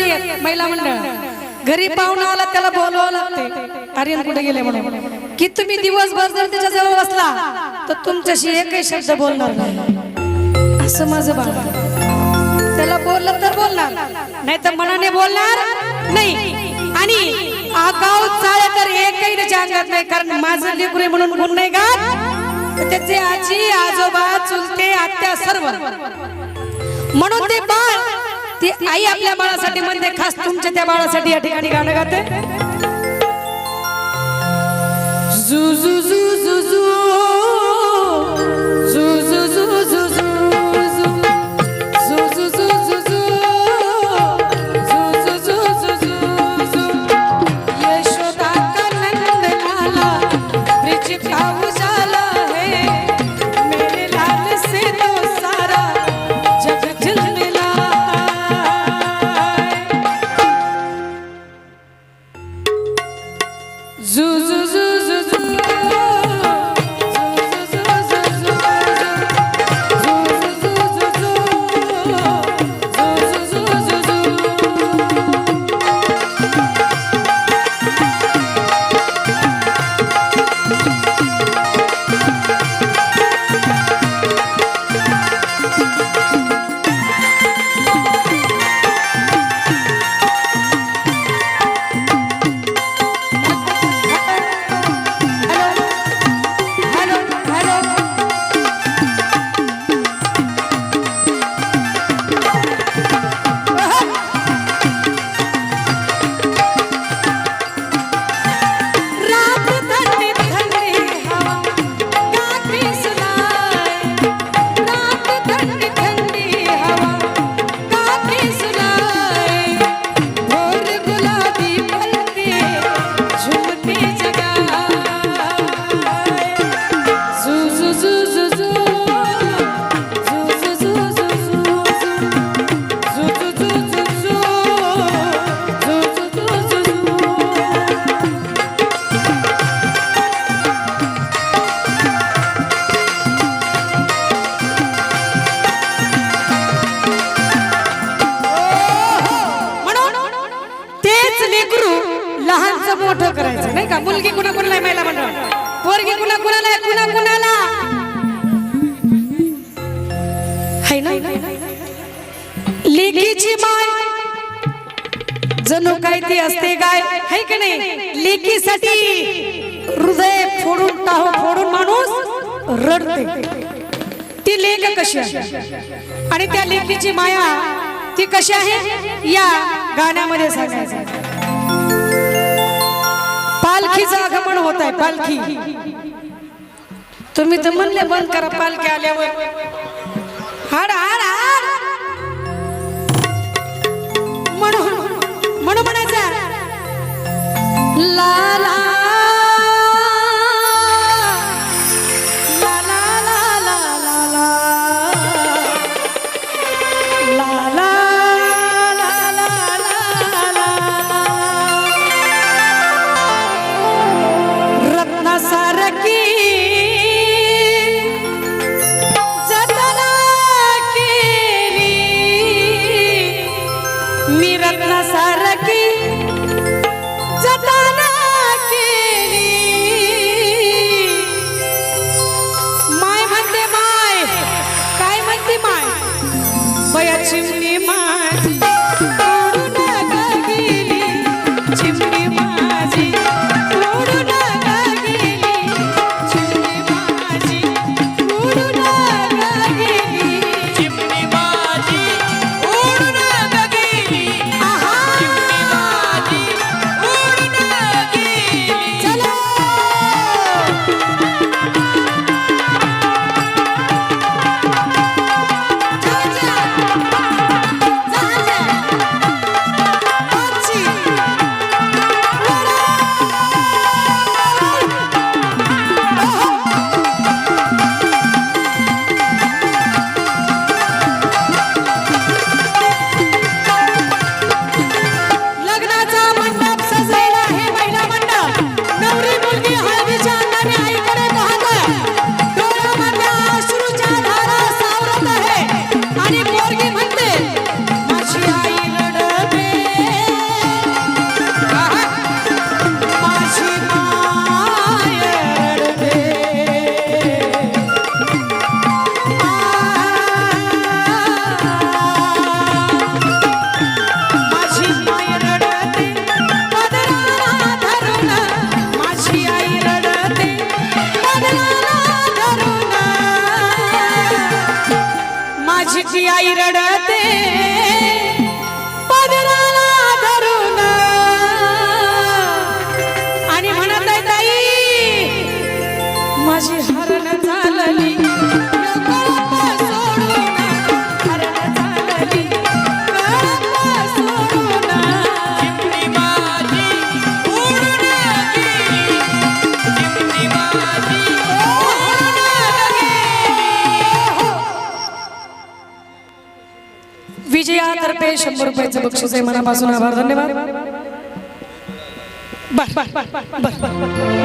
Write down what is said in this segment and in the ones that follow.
नाही येत महिला मंडळ. घरी पाहुणा आला त्याला बोलवावं लागते आर्यन कुठे गेले म्हणून? की तुम्ही दिवसभर जर त्याच्याजवळ बसला तर तुमच्याशी एकही शब्द बोलणार नाही. असं माझं बाबा त्याला बोललं तर बोलणार नाही तर मनाने बोलणार नाही. आणि आगाव चाळे तर एकही त्याच्या अंगात नाही कारण माझं लेकरू म्हणून गुण नाही का? त्याचे आजी आजोबा चुलते आत्या सर्व. म्हणून ते बाळ ती आई आपल्या बाळासाठी म्हणते खास तुमच्या त्या बाळासाठी या ठिकाणी गाणं गाते झू झू झू झू झू कुणाला आहे महिला मंडळ? पोरगी कुणा कुणाला आहे? कुणा कुणाला? है ना? लेकीची माय. जणू काय ती असते काय है की नाही? लेकीसाठी हृदय फोडून टाहो फोडून माणूस रडते. ती लेख कशी आहे? आणि त्या लेकीची माया ती कशी आहे? या गाण्यामध्ये सांगायचं पालखीचं आगमन होत आहे पालखी. तुम्ही तर म्हणले बंद करा पालखी आल्यावर. हाड हाड हाड. म्हणून म्हणून म्हणायचं ला शंभर रुपयाचं बक्षीस आहे. मनापासून आभार. धन्यवाद.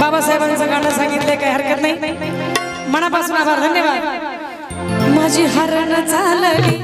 बाबासाहेबांचं गाणं सांगितलंय काही हरकत नाही. मनापासून आभार. धन्यवाद. माझी हरण चालली.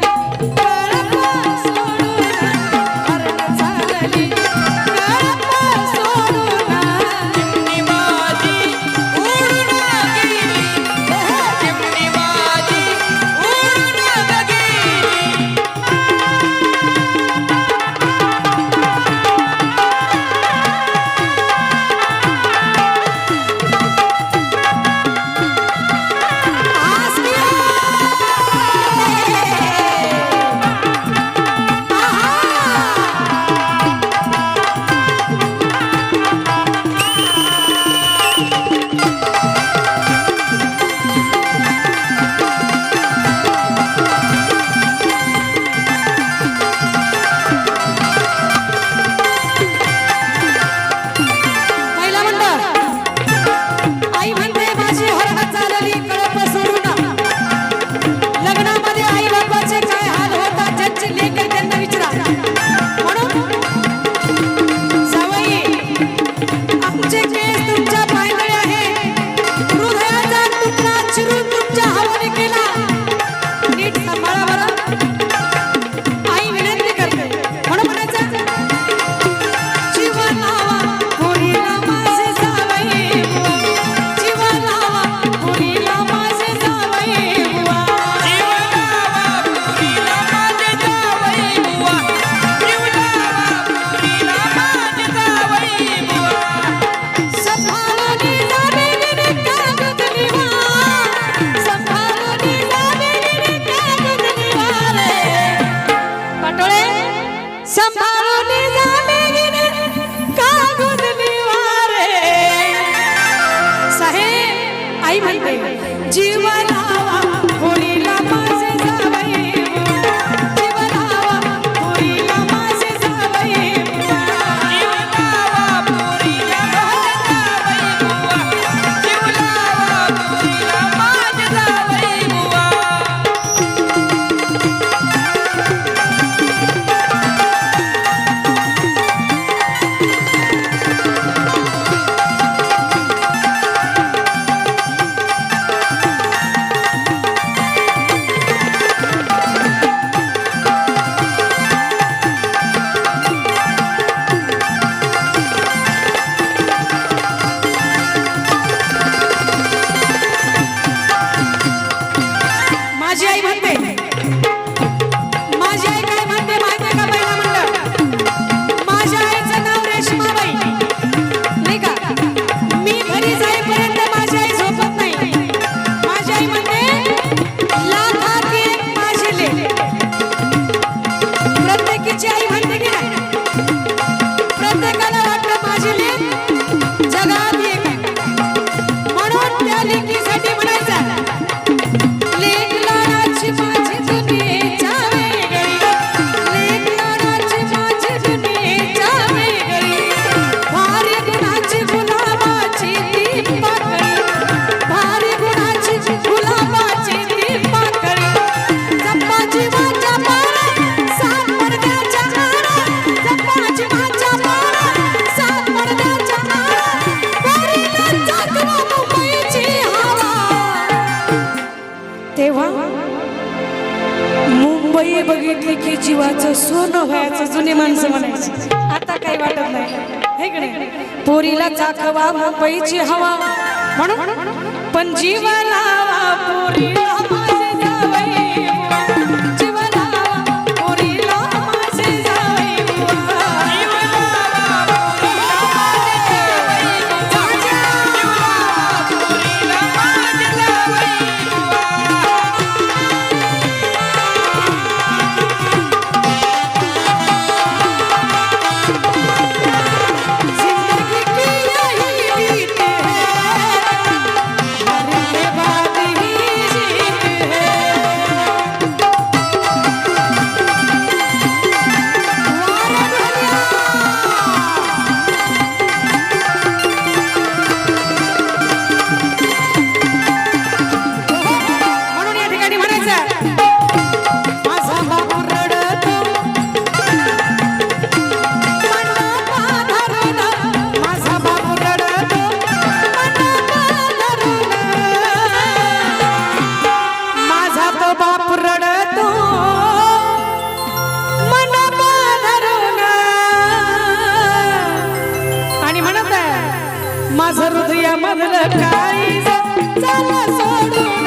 जीवाचं सोनं व्हायचं जुने माणसं म्हणायची. आता काही वाटत नाही. पोरीला चाकवा पैची हवा. म्हणून? पण जीवाला पोरीला say